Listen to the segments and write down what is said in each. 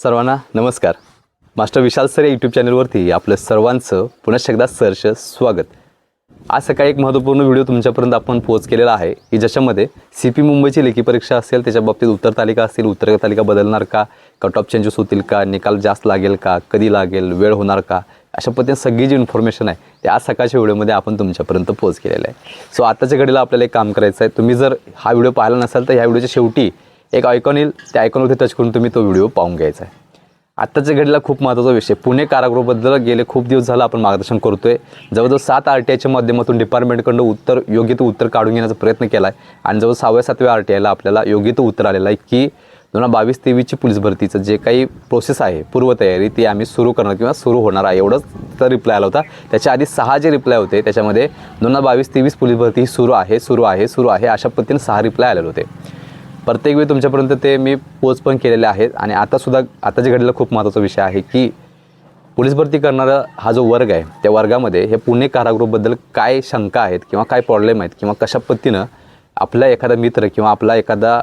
सर्वांना नमस्कार. Master Vishal sir या यूट्यूब चॅनलवरती आपलं सर्वांचं पुन्हा एकदा सरश स्वागत. आज सकाळी एक महत्त्वपूर्ण व्हिडिओ तुमच्यापर्यंत आपण पोच केलेला आहे की ज्याच्यामध्ये सी पी मुंबईची लेखी परीक्षा असेल त्याच्या बाबतीत उत्तर तालिका असेल उत्तर तालिका बदलणार का कट ऑफ चेंजेस होतील का निकाल जास्त लागेल का कधी लागेल वेळ होणार का अशा पद्धतीने सगळी जी इन्फॉर्मेशन आहे ते आज सकाळच्या व्हिडिओमध्ये आपण तुमच्यापर्यंत पोच केलेलं आहे. सो आताच्या घडीला आपल्याला एक काम करायचं आहे तुम्ही जर हा व्हिडिओ पाहिला नसाल तर ह्या व्हिडिओच्या शेवटी एक आयकॉन येईल. त्या आयकॉनवरती टच करून तुम्ही तो व्हिडिओ पाहून घ्यायचा आहे. आत्ताच्या घडीला खूप महत्त्वाचा विषय पुणे कारागृहाबद्दल गेले खूप दिवस झालं आपण मार्गदर्शन करतोय. जवळजवळ सात आर टी आयच्या माध्यमातून डिपार्टमेंटकडनं उत्तर योग्य तो उत्तर काढून घेण्याचा प्रयत्न केला आहे आणि जवळ सहाव्या सातव्या आर टी आयला आपल्याला योग्य तो उत्तर आलेलं आहे की दोन हजार बावीस तेवीसची पोलीस भरतीचं जे काही प्रोसेस आहे पूर्वतयारी ती आम्ही सुरू करणार किंवा सुरू होणार आहे. एवढंच तर रिप्लाय आला होता. त्याच्या आधी सहा जे रिप्लाय होते त्याच्यामध्ये दोन हजार बावीस तेवीस पोलीस भरती ही सुरू आहे सुरू आहे सुरू आहे अशा पद्धतीने सहा रिप्लाय आलेले होते. प्रत्येक वेळी तुमच्यापर्यंत ते मी पोच पण केलेले आहेत. आणि आतासुद्धा आताच्या घडलेलं खूप महत्त्वाचा विषय आहे की पोलीस भरती करणारा हा जो वर्ग आहे त्या वर्गामध्ये हे पुणे कारागृहाबद्दल काय शंका आहेत किंवा काय प्रॉब्लेम आहेत किंवा कशा पद्धतीनं आपला एखादा मित्र किंवा आपला एखादा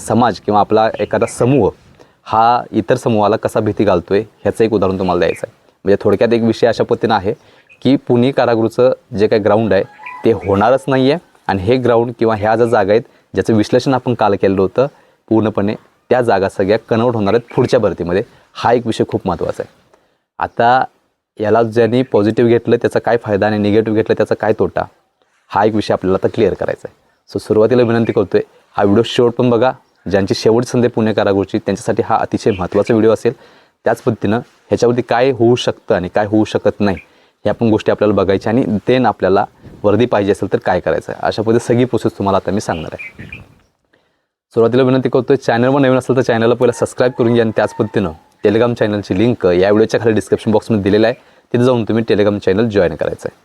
समाज किंवा आपला एखादा समूह हा इतर समूहाला कसा भीती घालतो आहे ह्याचं एक उदाहरण तुम्हाला द्यायचं आहे म्हणजे थोडक्यात एक विषय अशा पद्धतीनं आहे की पुणे कारागृहचं जे काही ग्राउंड आहे ते होणारच नाही आहे आणि हे ग्राउंड किंवा ह्या ज्या जागा आहेत ज्याचं विश्लेषण आपण काल केलेलं होतं पूर्णपणे त्या जागा सगळ्या कन्वर्ट होणार आहेत पुढच्या भरतीमध्ये. हा एक विषय खूप महत्त्वाचा आहे. आता याला ज्यांनी पॉझिटिव्ह घेतलं त्याचा काय फायदा आणि निगेटिव्ह घेतलं त्याचा काय तोटा? हा एक विषय आपल्याला आता क्लिअर करायचा आहे. सो सुरुवातीला विनंती करतोय हा व्हिडिओ शेवट पण बघा. ज्यांची शेवट संधी पुणे कारागृहची त्यांच्यासाठी हा अतिशय महत्त्वाचा व्हिडिओ असेल. त्याच पद्धतीनं ह्याच्यावरती काय होऊ शकतं आणि काय होऊ शकत नाही ह्या पण गोष्टी आपल्याला बघायच्या आणि देन आपल्याला वर्दी पाहिजे असेल तर काय करायचं? आहे अशा पद्धती सगळी प्रोसेस तुम्हाला आता मी सांगणार आहे. सुरुवातीला विनंती करतोय चॅनलवर नवीन असेल तर चॅनलला पहिला सबस्क्राईब करून घ्या आणि त्याच पद्धतीनं टेलिग्राम चॅनलची लिंक या व्हिडिओच्या खाली डिस्क्रिप्शन बॉक्समध्ये दिलेलं आहे. तिथे जाऊन तुम्ही टेलिग्राम चॅनल जॉईन करायचं आहे.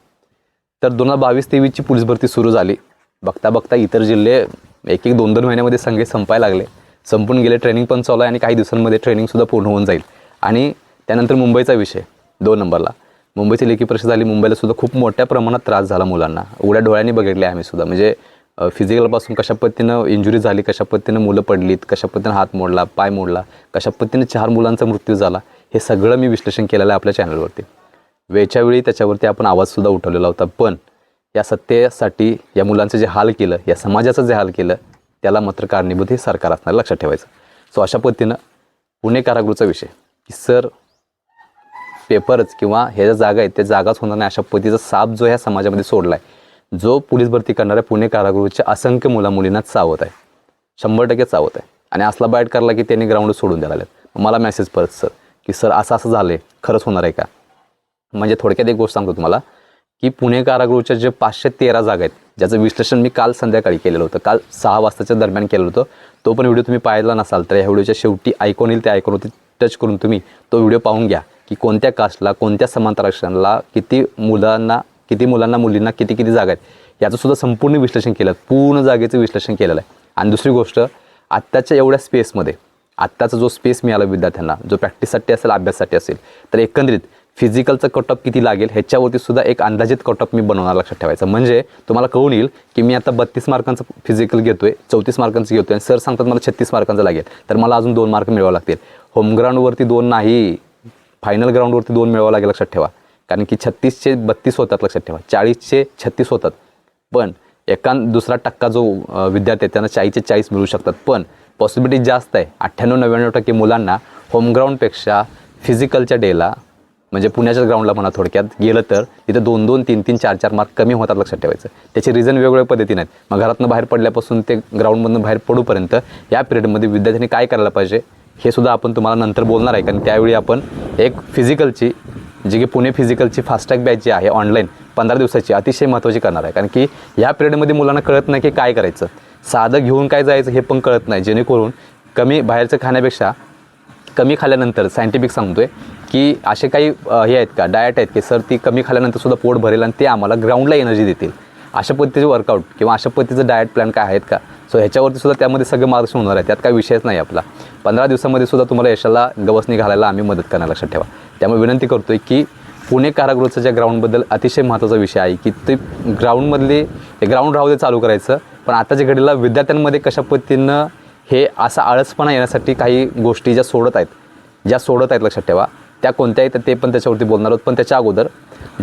तर दोन हजार बावीस तेवीसची पोलीस भरती सुरू झाली. बघता बघता इतर जिल्हे एक एक दोन दोन महिन्यामध्ये संघे संपायला लागले. संपून गेले ट्रेनिंग पण चालू आहे आणि काही दिवसांमध्ये ट्रेनिंगसुद्धा पूर्ण होऊन जाईल. आणि त्यानंतर मुंबईचा विषय दोन नंबरला. मुंबईची लेखी परीक्षा झाली मुंबईला सुद्धा खूप मोठ्या प्रमाणात त्रास झाला मुलांना. उघड्या डोळ्यांनी बघितले आम्ही सुद्धा. म्हणजे फिजिकलपासून कशा पद्धतीनं इंजुरी झाली कशा पद्धतीनं मुलं पडलीत कशा पद्धतीनं हात मोडला पाय मोडला कशा पद्धतीनं चार मुलांचा मृत्यू झाला हे सगळं मी विश्लेषण केलेलं आहे आपल्या चॅनलवरती वेळच्या वेळी त्याच्यावरती आपण आवाजसुद्धा उठवलेला होता. पण या सत्तेसाठी या मुलांचं जे हाल केलं या समाजाचं जे हाल केलं त्याला मात्र कारणीभूत हे सरकार असणार लक्षात ठेवायचं. सो अशा पद्धतीनं पुणे कारागृहाचा विषय. की सर पेपरच किंवा ह्या ज्या जागा आहेत त्या जागाच होणार नाही. अशा पद्धतीचा साप जो ह्या समाजामध्ये सोडला आहे जो पोलीस भरती करणाऱ्या पुणे कारागृहाच्या असंख्य मुला मुलींना चावत आहे. शंभर टक्के चावत आहे. आणि असला बॅट करला की त्यांनी ग्राउंड सोडून द्यायला लागलेत. मला मेसेज परत सर की सर असं असं झालं आहे खरंच होणार आहे का? म्हणजे थोडक्यात एक गोष्ट सांगतो तुम्हाला की पुणे कारागृहाच्या जे पाचशे तेरा जागा आहेत ज्याचं विश्लेषण मी काल संध्याकाळी केलेलं होतं. काल सहा वाजताच्या दरम्यान केलं होतं. तो पण व्हिडिओ तुम्ही पाहिला नसाल तर ह्या व्हिडिओच्या शेवटी ऐकून येईल त्या ऐकून टच करून तुम्ही तो व्हिडिओ पाहून घ्या. की कोणत्या कास्टला कोणत्या समांतर आरक्षणाला किती मुलांना किती मुलांना मुलींना किती किती जागा आहेत याचं सुद्धा संपूर्ण विश्लेषण केलं पूर्ण जागेचं विश्लेषण केलेलं आहे. आणि दुसरी गोष्ट आत्ताच्या एवढ्या स्पेसमध्ये आत्ताचा जो स्पेस मिळाला विद्यार्थ्यांना जो प्रॅक्टिससाठी असेल अभ्यासासाठी असेल तर एकंदरीत फिजिकलचं कटअप किती लागेल ह्याच्यावरती सुद्धा एक अंदाजित कटअप मी बनवणार लक्षात ठेवायचं. म्हणजे तुम्हाला कळून येईल की मी आता बत्तीस मार्कांचं फिजिकल घेतो आहे चौतीस मार्कांचं घेतो आणि सर सांगतात मला छत्तीस मार्कांचं लागेल. तर मला अजून दोन मार्क मिळवावे लागतील. होमग्राऊंडवरती दोन नाही. फायनल ग्राउंडवरती दोन मिळवावं लागेल लक्षात ठेवा. कारण की छत्तीसचे बत्तीस होतात लक्षात ठेवा. चाळीसचे छत्तीस होतात. पण एका दुसरा टक्का जो विद्यार्थी आहे त्यांना चाळीसचे चाळीस मिळू शकतात. पण पॉसिबिलिटी जास्त आहे. अठ्ठ्याण्णव नव्याण्णव टक्के मुलांना होमग्राउंडपेक्षा फिजिकलच्या डेला म्हणजे पुण्याच्या ग्राउंडला म्हणा थोडक्यात गेलं तर तिथं दोन दोन तीन तीन चार चार मार्क कमी होतात लक्षात ठेवायचं. त्याचे रिझन वेगवेगळ्या पद्धतीने आहेत. मग घरातून बाहेर पडल्यापासून ते ग्राउंडमधून बाहेर पडूपर्यंत या पिरियडमध्ये विद्यार्थ्यांनी काय करायला पाहिजे? हे सुद्धा आपण तुम्हाला नंतर बोलणार आहे. कारण त्यावेळी आपण एक फिजिकलची जी की पुणे फिजिकलची फास्टॅग बॅच जी आहे ऑनलाईन पंधरा दिवसाची अतिशय महत्त्वाची करणार आहे. कारण की या पिरियडमध्ये मुलांना कळत नाही की काय करायचं. साधं घेऊन काय जायचं हे पण कळत नाही. जेणेकरून कमी बाहेरचं खाण्यापेक्षा कमी खाल्ल्यानंतर सायंटिफिक सांगतोय की असे काही हे आहेत का डाएट आहेत की सर ती कमी खाल्ल्यानंतर सुद्धा पोट भरेल आणि ते आम्हाला ग्राउंडला एनर्जी देतील. अशा पद्धतीचे वर्कआउट किंवा अशा पद्धतीचं डाएट प्लॅन काय आहेत का? सो ह्याच्यावरती सुद्धा त्यामध्ये सगळं मार्गदर्शन होणार आहे. त्यात काही विषयच नाही आपला. पंधरा दिवसामध्ये सुद्धा तुम्हाला यशाला गवसणी घालायला आम्ही मदत करणार लक्षात ठेवा. त्यामुळे विनंती करतोय की पुणे कारागृहाचं ज्या ग्राउंडबद्दल अतिशय महत्त्वाचा विषय आहे की ते ग्राउंडमधले ग्राउंड राहू दे चालू करायचं पण आताच्या घडीला विद्यार्थ्यांमध्ये कशा पद्धतीनं हे असा आळसपणा येण्यासाठी काही गोष्टी ज्या सोडत आहेत ज्या सोडत आहेत लक्षात ठेवा. त्या कोणत्या आहेत ते पण त्याच्यावरती बोलणार आहोत पण त्याच्या अगोदर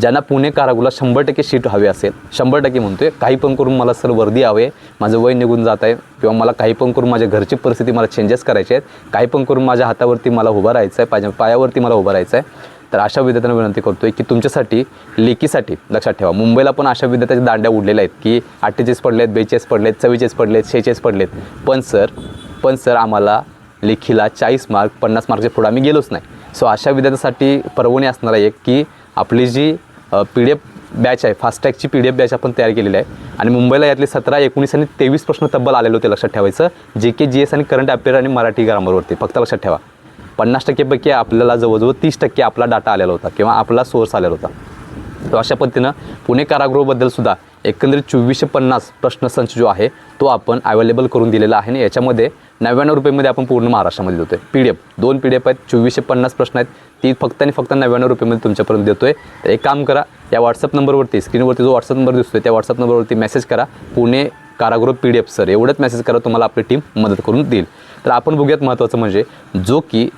ज्यांना पुणे कारागृहाला शंभर टक्के सीट हवी असेल शंभर टक्के म्हणतोय काही पण करून मला सर वर्दी हवे माझं वय निघून जात आहे किंवा मला काही पण करून माझ्या घरची परिस्थिती मला चेंजेस करायचे आहेत काही पण करून माझ्या हातावरती मला उभं राहायचं आहे पाया पायावरती मला उभं राहायचं आहे. तर अशा विद्यार्थ्यांना विनंती करतोय की तुमच्यासाठी लेखीसाठी लक्षात ठेवा. मुंबईला पण अशा विद्यार्थ्याच्या दांड्या उडलेल्या आहेत की अठ्ठेचाळीस पडलेत बेचाळीस पडलेत चव्वेचाळीस पडलेत शेहेचाळीस पडलेत. पण सर पण सर आम्हाला लेखीला चाळीस मार्क पन्नास मार्कच्या पुढे आम्ही गेलोच नाही. सो अशा विद्यार्थ्यासाठी परवणी असणार आहे एक की आपली जी पी डी एफ बॅच आहे. फास्टॅगची पी डी एफ बॅच आपण तयार केलेली आहे. आणि मुंबईला यातले सतरा एकोणीस आणि तेवीस प्रश्न तब्बल आलेले होते लक्षात ठेवायचं. जे के जी एस आणि करंट अफेअर आणि मराठी ग्रामरवरती फक्त लक्षात ठेवा. पन्नास टक्केपैकी आपल्याला जवळजवळ तीस टक्के आपला डाटा आलेला होता किंवा आपला सोर्स आलेला होता. तर अशा पद्धतीनं पुणे कारागृहबद्दल सुद्धा एकंदरीत चोवीसशे पन्नास प्रश्नसंच जो आहे तो आपण अवेलेबल करून दिलेला आहे. आणि याच्यामध्ये नव्याण्णव रुपयेमध्ये आपण पूर्ण महाराष्ट्रामध्ये देतोय. पी डी एफ दोन पी डी एफ आहेत चोवीसशे पन्नास प्रश्न आहेत. ती फक्त आणि फक्त नव्याण्णव रुपयेमध्ये तुमच्यापर्यंत देतोय. तर एक काम करा या व्हॉट्सअप नंबरवरती स्क्रीनवरती जो व्हॉट्सअप नंबर दिसतोय त्या व्हॉट्सअप नंबरवरती मेसेज करा. पुणे कारागृह पी डी एफ सर एवढंच मेसेज करा तुम्हाला आपली टीम मदत करून देईल. तर आपण बघूयात महत्त्वाचं म्हणजे जो की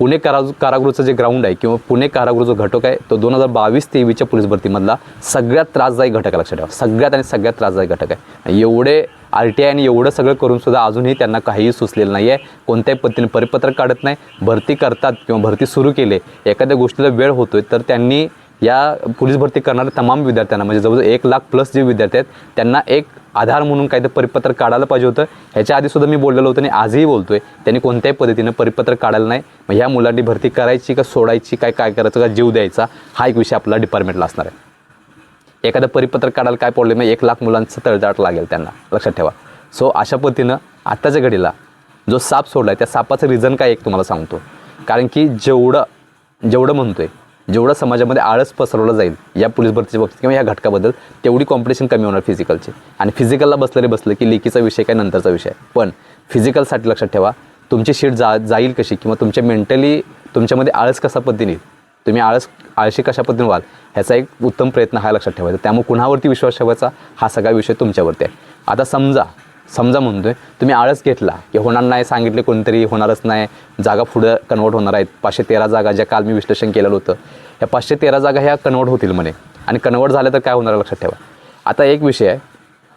पुणे कारा कारागृहाचं जे ग्राउंड आहे किंवा पुणे कारागृह जो घटक आहे तो दोन हजार बावीस तेवीसच्या पोलीस भरतीमधला सगळ्यात त्रासदायक घटक लक्षात ठेवा सगळ्यात आणि सगळ्यात त्रासदायक घटक आहे. एवढे आर टी आय आणि एवढं सगळं करून सुद्धा अजूनही त्यांना काहीही सुचलेलं नाही आहे कोणत्याही पद्धतीने परिपत्रक काढत नाही. भरती करतात किंवा भरती सुरू केले. एखाद्या गोष्टीला वेळ होतोय तर त्यांनी या पोलीस भरती करणाऱ्या तमाम विद्यार्थ्यांना म्हणजे जवळजवळ एक लाख प्लस जे विद्यार्थी आहेत त्यांना एक आधार म्हणून काहीतरी परिपत्रक काढायला पाहिजे होतं. ह्याच्या आधीसुद्धा मी बोललेलो होतो आणि आजही बोलतो आहे त्यांनी कोणत्याही पद्धतीनं परिपत्रक काढायला नाही. मग ह्या मुलांनी भरती करायची का सोडायची काय काय करायचं का जीव द्यायचा हा एक विषय आपला डिपार्टमेंटला असणार आहे. एखादं परिपत्रक काढायला काय प्रॉब्लेम आहे? एक लाख मुलांचं तळजाट लागेल त्यांना. लक्षात ठेवा. सो अशा पद्धतीनं आत्ताच्या घडीला जो साप सोडला आहे त्या सापाचं रिझन काय एक तुम्हाला सांगतो. कारण की जेवढं जेवढं म्हणतो आहे जेवढं समाजामध्ये आळस पसरवलं जाईल या पोलीस भरतीच्या बाबतीत किंवा या घटकाबद्दल तेवढी कॉम्पिटिशन कमी होणार फिजिकलची आणि फिजिकलला बसलेले बसलं की लेखीचा विषय काय नंतरचा विषय आहे. पण फिजिकलसाठी लक्षात ठेवा तुमची शीट जा जाईल कशी किंवा तुमच्या मेंटली तुमच्यामध्ये आळस कसा पद्धतीने येईल? तुम्ही आळस आळशी कशा पद्धतीने व्हाल ह्याचा एक उत्तम प्रयत्न हा लक्षात ठेवायचा. त्यामुळे कुणावरती विश्वास ठेवायचा हा सगळा विषय तुमच्यावरती आहे. आता समजा समजा म्हणतोय तुम्ही आळस घेतला की होणार नाही सांगितले कोणतरी होणारच नाही जागा पुढं कन्वर्ट होणार आहेत पाचशे तेरा जागा ज्या काल मी विश्लेषण केलेलं होतं या पाचशे तेरा जागा ह्या कन्वर्ट होतील म्हणे. आणि कन्वर्ट झाल्या तर काय होणार लक्षात ठेवा. आता एक विषय आहे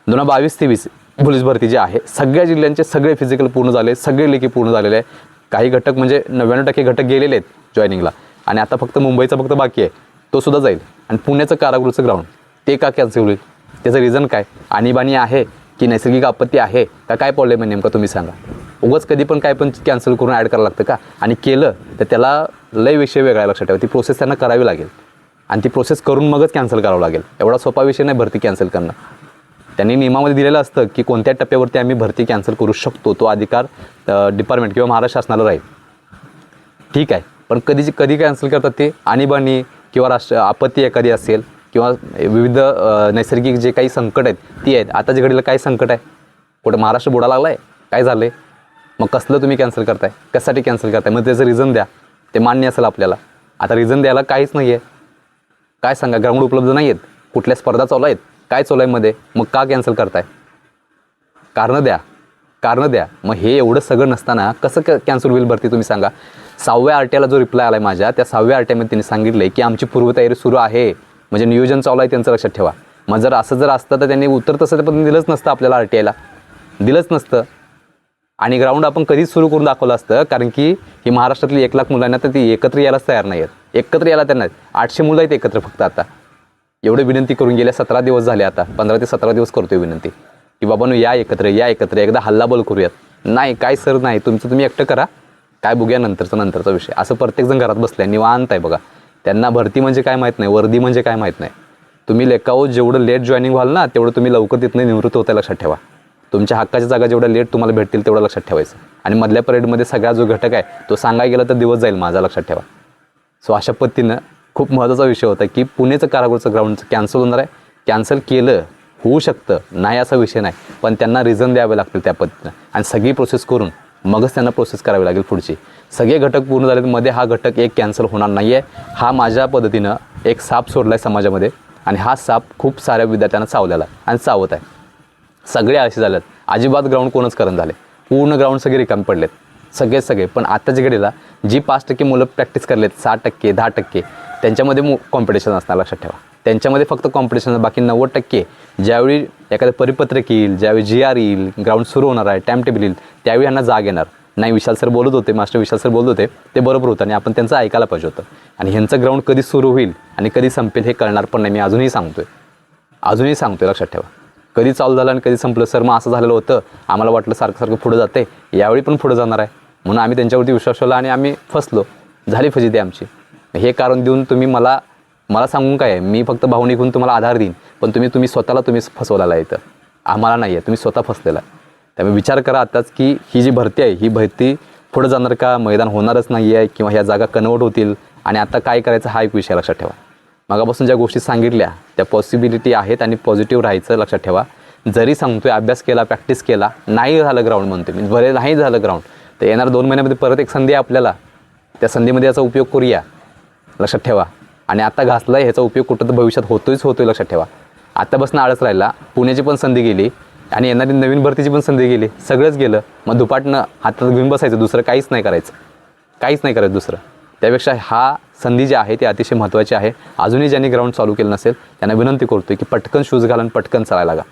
दोन हजार बावीस तेवीस पोलीस भरती जे आहे सगळ्या जिल्ह्यांचे सगळे फिजिकल पूर्ण झाले सगळे लेखी पूर्ण झालेले आहे. काही घटक म्हणजे नव्याण्णव टक्के घटक गेलेले आहेत जॉईनिंगला आणि आता फक्त मुंबईचा फक्त बाकी आहे. तो सुद्धा जाईल. आणि पुण्याचं कारागृहचं ग्राउंड ते का कॅन्सल होईल? त्याचं रिझन काय? आणीबाणी आहे की नैसर्गिक आपत्ती आहे? का काय प्रॉब्लेम आहे नेमका तुम्ही सांगा. उगाच कधी पण काय पण कॅन्सल करून ॲड करावं लागतं का? आणि केलं तर त्याला लय विषय वेगळा लक्षात ठेवा. ती प्रोसेस त्यांना करावी लागेल. आणि ती प्रोसेस करून मगच कॅन्सल करावं लागेल. एवढा सोपा विषय नाही भरती कॅन्सल करणं. त्यांनी नियमामध्ये दिलेलं असतं की कोणत्या टप्प्यावरती आम्ही भरती कॅन्सल करू शकतो तो अधिकार डिपार्टमेंट किंवा महाराष्ट्र शासनाला राहील. ठीक आहे. पण कधी कधी कॅन्सल करतात ते आणीबाणी किंवा राष्ट्र आपत्ती एखादी असेल किंवा विविध नैसर्गिक जे काही संकट आहेत ती आहेत. आताच्या घडीला काय संकट आहे? कुठं महाराष्ट्र बुडा लागला आहे काय झालं आहे मग कसलं तुम्ही कॅन्सल करताय? कशासाठी कॅन्सल करताय? मग त्याचं रिझन द्या. ते मान्य असेल आपल्याला. आता रिझन द्यायला काहीच नाही आहे काय सांगा? ग्राउंड उपलब्ध नाही आहेत कुठल्या स्पर्धा चालू आहेत? काय चालू आहे मध्ये? मग का कॅन्सल करताय? कारणं द्या. कारणं द्या. मग हे एवढं सगळं नसताना कसं क कॅन्सल होईल भरती तुम्ही सांगा. सहाव्या आरट्याला जो रिप्लाय आला आहे माझ्या त्या सहाव्या आरट्यामध्ये त्यांनी सांगितलं की आमची पूर्वतयारी सुरू आहे. म्हणजे नियोजन चालू आहे त्यांचं लक्षात ठेवा. मग जर असं जर असतं तर त्यांनी उत्तर तसं त्या पद्धतीने दिलंच नसतं आपल्याला आर टी आयला दिलंच नसतं. आणि ग्राउंड आपण कधीच सुरू करून दाखवलं असतं कारण की ही महाराष्ट्रातली एक लाख मुलांना तर ती एकत्र यायलाच तयार नाही आहेत एकत्र यायला त्यांना आठशे मुलं आहेत एकत्र फक्त आता. एवढे विनंती करून गेल्या सतरा दिवस झाले आता. पंधरा ते सतरा दिवस करतोय विनंती. की बाबांनो या एकत्र या एकत्र एकदा हल्लाबोल करूयात. नाही काय सर नाही तुमचं तुम्ही एकटं करा. काय बघूया नंतरचा नंतरचा विषय. असं प्रत्येकजण घरात बसलाय निवांत आहे बघा. त्यांना भरती म्हणजे काय माहीत नाही वर्दी म्हणजे काय माहीत नाही. तुम्ही लेखाओ जेवढं लेट जॉईनिंग व्हाल ना तेवढं तुम्ही लवकर तिथनं निवृत्त होता लक्षात ठेवा. तुमच्या हक्काच्या जागा जेवढ्या लेट तुम्हाला भेटतील तेवढं लक्षात ठेवायचं. आणि मधल्या परेडमध्ये सगळा जो घटक आहे तो सांगायला गेला तर दिवस जाईल माझा लक्षात ठेवा. सो अशा पद्धतीनं खूप महत्त्वाचा विषय होता की पुणेचं कारागृहचं ग्राउंडचं कॅन्सल होणार आहे. कॅन्सल केलं होऊ शकतं. नाही असा विषय नाही. पण त्यांना रिझन द्यावे लागतील त्या पद्धतीनं. आणि सगळी प्रोसेस करून मगच त्यांना प्रोसेस करावी लागेल पुढची. सगळे घटक पूर्ण झाले मध्ये हा घटक एक कॅन्सल होणार नाही आहे हा माझ्या पद्धतीनं एक साप सोडला आहे समाजामध्ये. आणि हा साप खूप साऱ्या विद्यार्थ्यांना चावलेला आहे आणि चावत आहे. सगळे आळशी झालेत. अजिबात ग्राउंड कोणच करण झाले. पूर्ण ग्राउंड सगळे रिकामी पडलेत. सगळेच सगळे. पण आत्ताच्या घडीला जी पाच टक्के मुलं प्रॅक्टिस करलेत सहा टक्के दहा टक्के त्यांच्यामध्ये कॉम्पिटिशन असणार लक्षात ठेवा. त्यांच्यामध्ये फक्त कॉम्पिटिशन बाकी नव्वद टक्के ज्यावेळी एखादं परिपत्रक येईल ज्यावेळी जी आर येईल ग्राउंड सुरू होणार आहे टाईम टेबल येईल त्यावेळी यांना जाग येणार. नाही विशाल सर बोलत होते मास्टर विशाल सर बोलत होते ते बरोबर होतं आणि आपण त्यांचं ऐकायला पाहिजे होतं. आणि ह्यांचं ग्राउंड कधी सुरू होईल आणि कधी संपेल हे कळणार पण नाही. मी अजूनही सांगतोय. अजूनही सांगतोय लक्षात ठेवा. कधी चालू झालं आणि कधी संपलं? सर मग असं झालेलं होतं. आम्हाला वाटलं सारखं सारखं पुढं जाते यावेळी पण पुढं जाणार आहे. म्हणून आम्ही त्यांच्यावरती विश्वास ठेवला आणि आम्ही फसलो. झाली फजिती आमची. हे कारण देऊन तुम्ही मला मला सांगून काय आहे? मी फक्त भावनिकून तुम्हाला आधार देईन पण तुम्ही तुम्ही स्वतःला तुम्ही फसवलेला आहे इथं. आम्हाला नाही आहे तुम्ही स्वतः फसलेला आहे. त्यामुळे विचार करा आताच की ही जी भरती आहे ही भरती पुढं जाणार का? मैदान होणारच नाही आहे किंवा ह्या जागा कन्वर्ट होतील? आणि आता काय करायचं हा एक विषय लक्षात ठेवा. मागापासून ज्या गोष्टी सांगितल्या त्या पॉसिबिलिटी आहेत आणि पॉझिटिव्ह राहायचं लक्षात ठेवा. जरी सांगतोय अभ्यास केला प्रॅक्टिस केला नाही झालं ग्राउंड म्हणतो मी बरे नाही झालं ग्राउंड तर येणार दोन महिन्यामध्ये परत एक संधी आहे आपल्याला. त्या संधीमध्ये याचा उपयोग करूया. लक्षात ठेवा. आणि आता घासला ह्याचा उपयोग कुठं तर भविष्यात होतोच होतोय लक्षात ठेवा. आत्तापासून आळस राहिला पुण्याची पण संधी गेली आणि येणारी नवीन भरतीची पण संधी गेली. सगळंच गेलं. मग दुपाटनं हातात घेऊन बसायचं दुसरं काहीच नाही करायचं. काहीच नाही करायचं दुसरं. त्यापेक्षा हा संधी जी आहे ती अतिशय महत्त्वाची आहे. अजूनही ज्यांनी ग्राउंड चालू केलं नसेल त्यांना विनंती करतोय की पटकन शूज घालून पटकन चालायला लागा.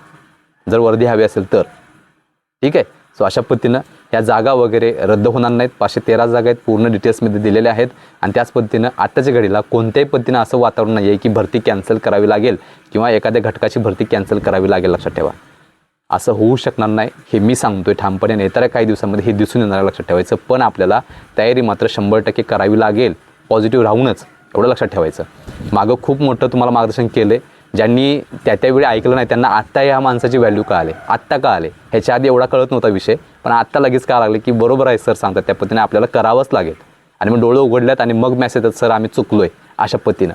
जर वर्दी हवी असेल तर. ठीक आहे? सो अशा पद्धतीनं या जागा वगैरे रद्द होणार नाहीत. पाचशे तेरा जागा आहेत पूर्ण डिटेल्समध्ये दिलेल्या आहेत. आणि त्याच पद्धतीनं आत्ताच्या घडीला कोणत्याही पद्धतीनं असं वातावरण नाही आहे की भरती कॅन्सल करावी लागेल किंवा एखाद्या घटकाची भरती कॅन्सल करावी लागेल लक्षात ठेवा. असं होऊ शकणार नाही हे मी सांगतोय ठामपणे. येणाऱ्या काही दिवसांमध्ये हे दिसून येणार लक्षात ठेवायचं. पण आपल्याला तयारी मात्र शंभर टक्के करावी लागेल. पॉझिटिव्ह राहूनच एवढं लक्षात ठेवायचं. मागं खूप मोठं तुम्हाला मार्गदर्शन केलं आहे ज्यांनी त्या त्यावेळी ऐकलं नाही त्यांना आत्ता या माणसाची व्हॅल्यू का आले आत्ता का आले ह्याच्या आधी एवढा कळत नव्हता विषय पण आत्ता लगेच का लागले की बरोबर आहे सर सांगतात त्या पद्धतीने आपल्याला करावंच लागेल. आणि मग डोळे उघडल्यात आणि मग मॅसेज येतात सर आम्ही चुकलो आहे अशा पद्धतीनं.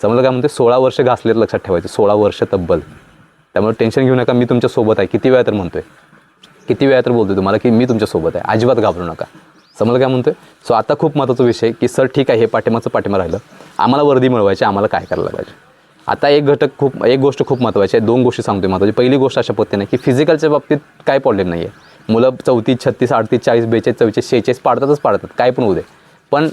समजलं काय म्हणते सोळा वर्ष घासलेत लक्षात ठेवायचं. सोळा वर्ष तब्बल. त्यामुळे टेन्शन घेऊ नका मी तुमच्यासोबत आहे. किती वेळा तर म्हणतो आहे किती वेळा तर बोलतो तुम्हाला की मी तुमच्यासोबत आहे. अजिबात घाबरू नका. समजलं काय म्हणतोय? सो आता खूप महत्त्वाचा विषय की सर ठीक आहे हे पाठिंबाचं पाठिंबा राहिलं. आम्हाला वर्दी मिळवायची आम्हाला काय करायला पाहिजे? आता एक घटक खूप एक गोष्ट खूप महत्त्वाची आहे. दोन गोष्टी सांगतो महत्त्वाची पहिली गोष्ट अशा पद्धतीने की फिजिकलच्या बाबतीत काय प्रॉब्लेम नाही आहे मुलं चौतीस छत्तीस अडतीस चाळीस बेचाळीस चौतीस शेहेचाळीस पाडतातच पाडतात. काय पण होऊ दे. पण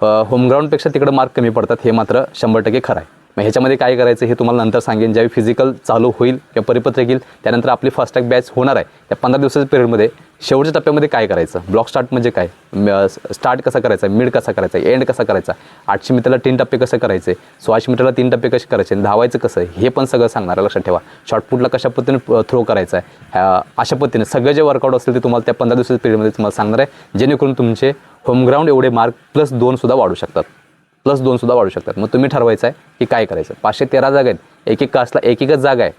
होमग्राऊंडपेक्षा तिकडं मार्क कमी पडतात हे मात्र शंभर टक्के खरं आहे. मग ह्याच्यामध्ये काय करायचं हे तुम्हाला नंतर सांगेन. ज्यावेळी फिजिकल चालू होईल किंवा परिपत्रक येईल त्यानंतर आपली फास्टॅग बॅच होणार आहे. त्या पंधरा दिवसाच्या पिरियडमध्ये शेवटच्या टप्प्यामध्ये काय करायचं? ब्लॉक स्टार्ट म्हणजे काय? स्टार्ट कसा करायचा? मिड कसा करायचा? एंड कसा करायचा? आठशे मीटरला तीन टप्पे कसे करायचे? सोळाशे मीटरला तीन टप्पे कसे करायचे? धावायचं कसं हे पण सगळं सांगणार आहे, लक्षात ठेवा. शॉर्टपुटला कशा पद्धतीने थ्रो करायचा आहे? अशा पद्धतीने. सगळे जे वर्कआउट असतील ते तुम्हाला त्या पंधरा दिवसाच्या पिरियडमध्ये तुम्हाला सांगणार आहे जेणेकरून तुमचे होमग्राऊंड एवढे मार्क प्लस दोनसुद्धा वाढू शकतात. प्लस दोनसुद्धा वाढू शकतात. मग तुम्ही ठरवायचं आहे की काय करायचं? पाचशे तेरा जागा आहेत. एक एक कास्टला एक एकच जागा आहे.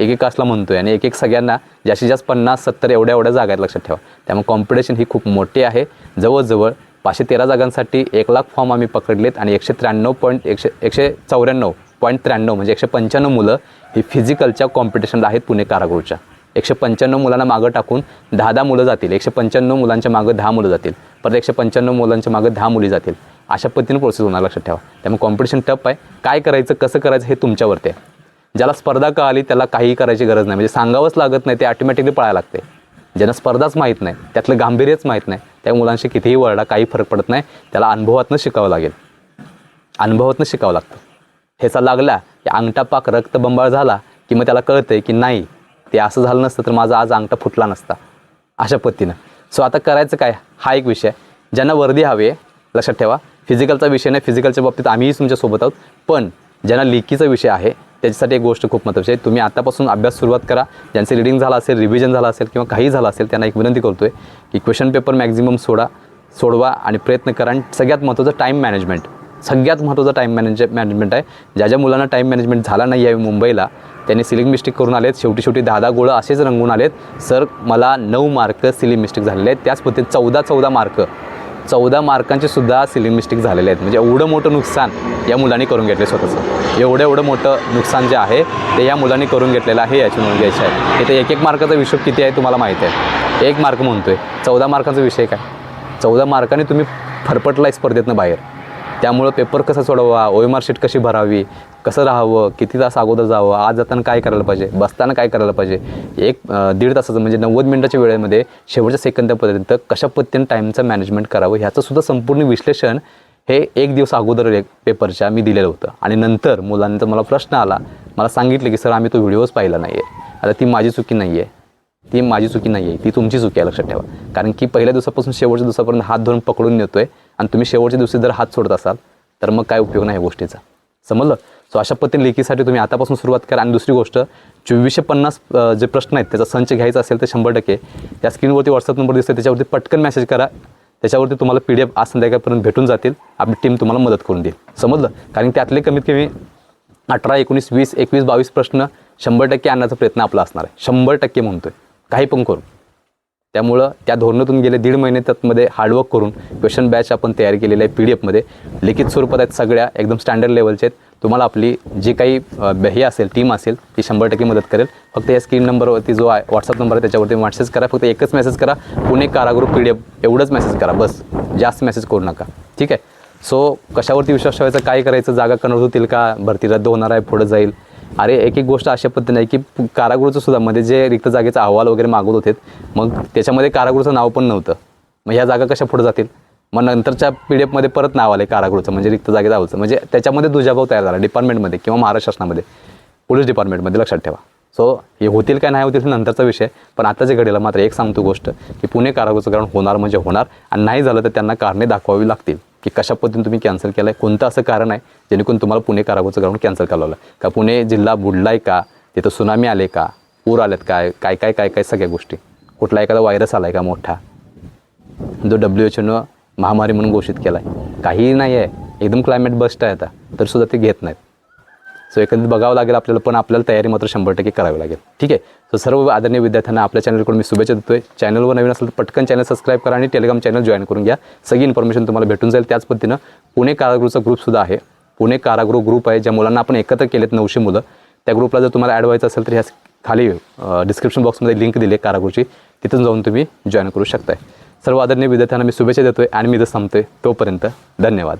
एक एक कास्टला म्हणतोय आणि एक एक सगळ्यांना जास्तीत जास्त पन्नास सत्तर एवढ्या एवढ्या जागा आहेत लक्षात ठेवा. त्यामुळे कॉम्पिटिशन ही खूप मोठी आहे. जवळजवळ पाचशे तेरा जागांसाठी एक लाख फॉर्म आम्ही पकडलेत आणि एकशे त्र्याण्णव पॉईंट एकशे एकशे चौऱ्याण्णव पॉईंट त्र्याण्णव म्हणजे एकशे पंच्याण्णव मुलं ही फिजिकलच्या कॉम्पिटिशनला आहेत पुणे कारागृहच्या. एकशे पंच्याण्णव मुलांना मागं टाकून दहा दहा मुलं जातील. एकशे पंच्याण्णव मुलांच्या मागं दहा मुलं जातील. परत एकशे पंच्याण्णव मुलांच्या मागं दहा मुली जातील. अशा पद्धतीने प्रोसेस होणार लक्षात ठेवा. त्यामुळे कॉम्पिटिशन टप आहे. काय करायचं कसं करायचं हे तुमच्यावरती आहे. ज्याला स्पर्धा कळाली त्याला काहीही करायची गरज नाही. म्हणजे सांगावंच लागत नाही ते ऑटोमॅटिकली पळायला लागते. ज्यांना स्पर्धाच माहीत नाही त्यातलं गांभीर्यच माहीत नाही त्या मुलांशी कितीही वळला काही फरक पडत नाही. त्याला अनुभवातनं शिकावं लागेल. अनुभवातनं शिकावं लागतं. ठेचा लागला की अंगठा पाक रक्तबंबाळ झाला की मग त्याला कळतंय की नाही ते असं झालं नसतं तर माझा आज अंगठा फुटला नसता. अशा पद्धतीनं. सो आता करायचं काय? हा एक विषय ज्यांना वर्दी हवी आहे लक्षात ठेवा. फिजिकलचा विषय नाही फिजिकलच्या बाबतीत आम्हीही तुमच्यासोबत आहोत. पण ज्यांना लिकीचा विषय आहे त्याच्यासाठी एक गोष्ट खूप महत्त्वाची आहे. तुम्ही आतापासून अभ्यास सुरुवात करा. ज्यांचं रिडिंग झालं असेल रिव्हिजन झालं असेल किंवा काही झालं असेल त्यांना एक विनंती करतो आहे की क्वेश्चन पेपर मॅक्झिमम सोडा सोडवा आणि प्रयत्न करा. आणि सगळ्यात महत्त्वाचं टाईम मॅनेजमेंट सगळ्यात महत्त्वाचं टाईम मॅनेज मॅनेजमेंट आहे. ज्या ज्या मुलांना टाईम मॅनेजमेंट झाला नाही आहे मुंबईला त्यांनी सिलिंग मिस्टेक करून आलेत. शेवटी शेवटी दहा दहा गोळं असेच रंगून आलेत. सर मला नऊ मार्क सिलिंग मिस्टेक झालेले आहेत. त्याच पद्धतीत चौदा चौदा मार्क चौदा मार्कांचे सुद्धा सिलिंग मिस्टेक झालेले आहेत. म्हणजे एवढं मोठं नुकसान या मुलांनी करून घेतले स्वतःचं. एवढं एवढं मोठं नुकसान जे आहे ते या मुलांनी करून घेतलेलं आहे याची नोंद घ्यायची आहे. इथे एक एक मार्काचा विषय किती आहे तुम्हाला माहिती आहे? एक मार्क म्हणतो आहे चौदा मार्काचा विषय काय? चौदा मार्काने तुम्ही फरफटला स्पर्धेतनं बाहेर. त्यामुळं पेपर कसा सोडवा ओ एम आर शीट कशी भरावी कसं राहावं किती तास अगोदर जावं आज जाताना काय करायला पाहिजे बसताना काय करायला पाहिजे एक दीड तासाचं म्हणजे नव्वद मिनिटाच्या वेळेमध्ये शेवटच्या सेकंदापर्यंत कशा पद्धतीने टाईमचं मॅनेजमेंट करावं ह्याचं सुद्धा संपूर्ण विश्लेषण हे एक दिवस अगोदर एक पेपरच्या मी दिलेलं होतं. आणि नंतर मुलांचा मला प्रश्न आला मला सांगितलं की सर आम्ही तो व्हिडिओच पाहिला नाही आहे आता ती माझी चुकी नाही आहे ती माझी चुकी नाही आहे ती तुमची चुकी आहे लक्षात ठेवा. कारण की पहिल्या दिवसापासून शेवटच्या दिवसापर्यंत हात धरून पकडून नेतो आहे आणि तुम्ही शेवटच्या दिवशी जर हात सोडत असाल तर मग काय उपयोग नाही या गोष्टीचा. समजलं? सो अशा पद्धतीने लेखीसाठी तुम्ही आतापासून सुरुवात करा. आणि दुसरी गोष्ट चोवीसशे पन्नास जे प्रश्न आहेत त्याचा संच घ्यायचा असेल तर शंभर टक्के. त्या स्क्रीनवरती व्हॉट्सअप नंबर दिसतो त्याच्यावरती पटकन मेसेज करा. त्याच्यावरती तुम्हाला पी डी एफ आज संध्याकाळपर्यंत भेटून जातील. आपली टीम तुम्हाला मदत करून देईल. समजलं? कारण त्यातले कमीत कमी अठरा एकोणीस वीस एकवीस बावीस प्रश्न शंभर टक्के आणण्याचा प्रयत्न आपला असणार आहे. शंभर टक्के म्हणतोय. काही पण करून त्यामुळं त्या धोरणातून गेले दीड महिने त्यातमध्ये हार्डवर्क करून क्वेश्चन बॅच आपण तयार केलेले आहे पी डी एफमध्ये लिखित स्वरूपात आहेत सगळ्या एकदम स्टँडर्ड लेवलचे आहेत. तुम्हाला आपली जी काही हे असेल टीम असेल ती शंभर टक्के मदत करेल. फक्त या स्क्रीन नंबरवरती जो आहे व्हॉट्सअप नंबर आहे त्याच्यावरती मेसेज करा. फक्त एकच मेसेज करा. पुणे कारागृह पी डी एफ एवढंच मेसेज करा. बस. जास्त मेसेज करू नका. ठीक आहे? सो कशावरती विश्वास ठेवायचा? काय करायचं? जागा कन्वर्ट होतील का? भरती रद्द होणार आहे पुढं जाईल. अरे एक एक गोष्ट अशा पद्धतीने आहे की कारागृहचं सुद्धा मध्ये जे रिक्त जागेचा अहवाल वगैरे मागवत होते मग त्याच्यामध्ये कारागृहाचं नाव पण नव्हतं. मग ह्या जागा कशा पुढे जातील? मग नंतरच्या पी डी एफमध्ये परत नाव आले कारागृहचं म्हणजे रिक्त जागे अहवालचं म्हणजे त्याच्यामध्ये दुजाभाव तयार झाला डिपार्टमेंटमध्ये किंवा महाराष्ट्र शासनामध्ये. पोलीस डिपार्टमेंटमध्ये लक्षात ठेवा. सो हे होतील काय नाही होतील नंतरचा विषय. पण आताच्या घडीला मात्र एक सांगतो गोष्ट की पुणे कारागृहचं कारण होणार म्हणजे होणार आणि नाही झालं तर त्यांना कारणे दाखवावी लागतील. की कशा पद्धतीने तुम्ही कॅन्सल केलं आहे कोणतं असं कारण आहे जेणेकरून तुम्हाला पुणे कारागोचं ग्राउंड कॅन्सल करावं का पुणे जिल्हा बुडला आहे का? तिथं सुनामी आले का? पूर आलेत काय काय काय काय काय सगळ्या गोष्टी. कुठला एखादा व्हायरस आला आहे का मोठा? जो डब्ल्यू एच ओनं महामारी म्हणून घोषित केला आहे काहीही नाही आहे एकदम क्लायमेट बस्ट आहे आता. तर सुद्धा ते घेत नाहीत. सो एकंदरीत बघावं लागेल आपल्याला पण आपल्याला तयारी मात्र शंभर टक्के करावी लागेल. ठीक आहे? सो सर्व आदरणीय विद्यार्थ्यांना आपल्या चॅनलकडून मी शुभेच्छा देतोय. चॅनलवर नवीन असेल तर पटकन चॅनल सबस्क्राईब करा आणि टेलिग्राम चॅनल जॉईन करून घ्या. सगळी इन्फॉर्मेशन तुम्हाला भेटून जाईल. त्याच पद्धतीनं पुणे कारागृहचा ग्रुपसुद्धा आहे. पुणे कारागृह ग्रुप आहे ज्या मुलांना आपण एकत्र केलेत नऊशे मुलं. त्या ग्रुपला जर तुम्हाला ॲड व्हायचं असेल तर ह्या खाली डिस्क्रिप्शन बॉक्समध्ये लिंक दिली आहे कारागृहची. तिथून जाऊन तुम्ही जॉईन करू शकताय. सर्व आदरणीय विद्यार्थ्यांना मी शुभेच्छा देतोय आणि मी इथं थांबतोय तोपर्यंत धन्यवाद.